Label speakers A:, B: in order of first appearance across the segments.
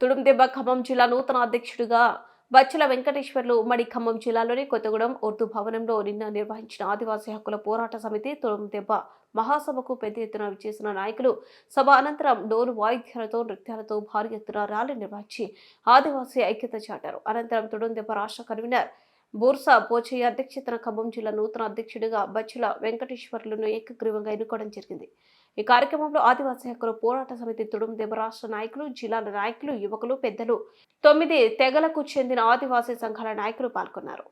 A: తుడుందెబ్బ ఖమ్మం జిల్లా నూతన అధ్యక్షుడిగా బచ్చల వెంకటేశ్వర్లు ఉమ్మడి ఖమ్మం జిల్లాలోని కొత్తగూడెం ఉర్దూ భవనంలో నిన్న నిర్వహించిన ఆదివాసీ హక్కుల పోరాట సమితి తుడుందెబ్బ మహాసభకు పెద్ద ఎత్తున విచ్చేసిన నాయకులు సభ అనంతరం డోలు వాయిద్యాలతో నృత్యాలతో భారీ ఎత్తున ర్యాలీ నిర్వహించి ఆదివాసీ ఐక్యత చాటారు. అనంతరం తుడుందెబ్బ రాష్ట్ర కన్వీనర్ బోర్సా పోచయ్య అధ్యక్షతన ఖమ్మం జిల్లా నూతన అధ్యక్షుడిగా బచ్చుల వెంకటేశ్వర్లను ఏకగ్రీవంగా ఎన్నుకోవడం జరిగింది. ఈ కార్యక్రమంలో ఆదివాసీ హక్కుల పోరాట సమితి తుడుం దెబ్బ రాష్ట్ర నాయకులు జిల్లాల నాయకులు యువకులు పెద్దలు తొమ్మిది తెగలకు చెందిన ఆదివాసీ సంఘాల నాయకులు పాల్గొన్నారు.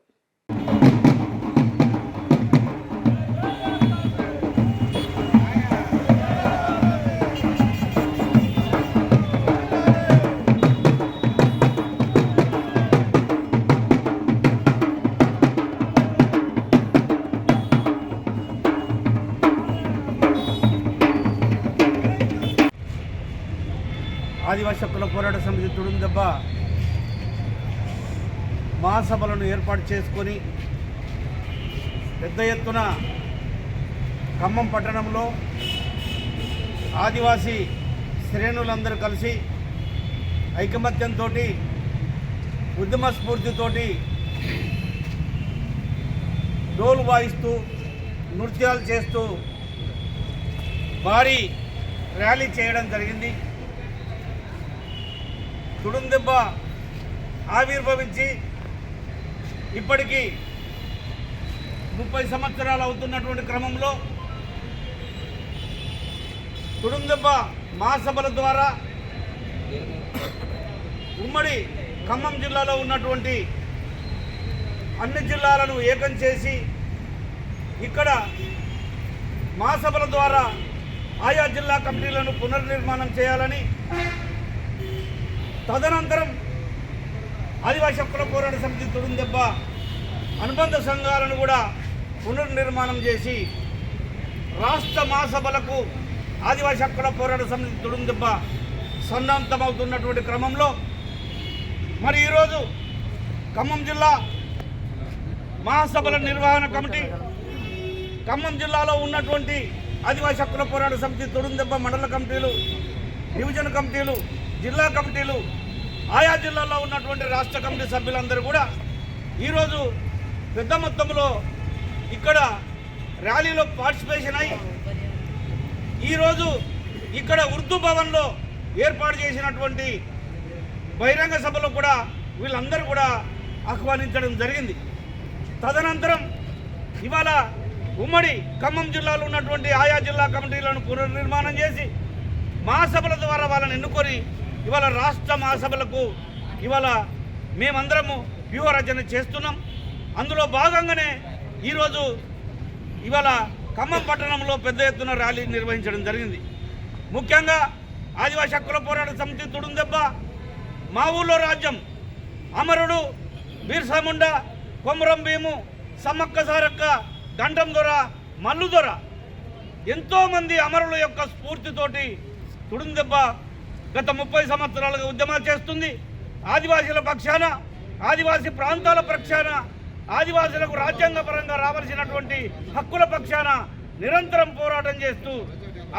B: ఆదివాసీ హక్కుల పోరాట సమితి తుడుందెబ్బ మహాసభలను ఏర్పాటు చేసుకొని పెద్ద ఎత్తున ఖమ్మం పట్టణంలో ఆదివాసీ శ్రేణులందరూ కలిసి ఐకమత్యంతో ఉద్యమ స్ఫూర్తితోటి డోలు వాయిస్తూ నృత్యాలు చేస్తూ భారీ ర్యాలీ చేయడం జరిగింది. తుడుందెబ్బ ఆవిర్భవించి ఇప్పటికీ ముప్పై సంవత్సరాలు అవుతున్నటువంటి క్రమంలో తుడుందెబ్బ మహాసభల ద్వారా ఉమ్మడి ఖమ్మం జిల్లాలో ఉన్నటువంటి అన్ని జిల్లాలను ఏకం చేసి ఇక్కడ మహాసభల ద్వారా ఆయా జిల్లా కమిటీలను పునర్నిర్మాణం చేయాలని తదనంతరం ఆదివాసీ హక్కుల పోరాట సమితి తుడుందెబ్బ అనుబంధ సంఘాలను కూడా పునర్నిర్మాణం చేసి రాష్ట్ర మహాసభలకు ఆదివాసీ హక్కుల పోరాట సమితి తుడుందెబ్బ సన్నాంతమవుతున్నటువంటి క్రమంలో మరి ఈరోజు ఖమ్మం జిల్లా మహాసభల నిర్వహణ కమిటీ ఖమ్మం జిల్లాలో ఉన్నటువంటి ఆదివాసీ హక్కుల పోరాట సమితి తొడుందెబ్బ మండల కమిటీలు డివిజన్ కమిటీలు జిల్లా కమిటీలు ఆయా జిల్లాల్లో ఉన్నటువంటి రాష్ట్ర కమిటీ సభ్యులందరూ కూడా ఈరోజు పెద్ద మొత్తంలో ఇక్కడ ర్యాలీలో పార్టిసిపేషన్ అయి ఈరోజు ఇక్కడ ఉర్దూ భవన్లో ఏర్పాటు చేసినటువంటి బహిరంగ సభలో కూడా వీళ్ళందరూ కూడా ఆహ్వానించడం జరిగింది. తదనంతరం ఇవాళ ఉమ్మడి ఖమ్మం జిల్లాలో ఉన్నటువంటి ఆయా జిల్లా కమిటీలను పునర్నిర్మాణం చేసి మహాసభల ద్వారా వాళ్ళని ఎన్నుకొని ఇవాళ రాష్ట్ర మహాసభలకు ఇవాళ మేమందరము వ్యూహ రచన చేస్తున్నాం. అందులో భాగంగానే ఈరోజు ఇవాళ ఖమ్మం పట్టణంలో పెద్ద ఎత్తున ర్యాలీ నిర్వహించడం జరిగింది. ముఖ్యంగా ఆదివాసీ హక్కుల పోరాట సమితి తుడుందెబ్బ మా ఊళ్ళో రాజ్యం అమరుడు బీర్సాముండ కొమరం భీము సమ్మక్క సారక్క గంటం దొర మల్లు దొర. ఎంతోమంది అమరుల యొక్క స్ఫూర్తితోటి తుడుందెబ్బ గత ముప్పై సంవత్సరాలుగా ఉద్యమాలు చేస్తుంది. ఆదివాసీల పక్షాన ఆదివాసీ ప్రాంతాల పక్షాన ఆదివాసులకు రాజ్యాంగపరంగా రావాల్సినటువంటి హక్కుల పక్షాన నిరంతరం పోరాటం చేస్తూ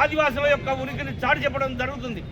B: ఆదివాసుల యొక్క ఉనికిని చాటి చెప్పడం జరుగుతుంది.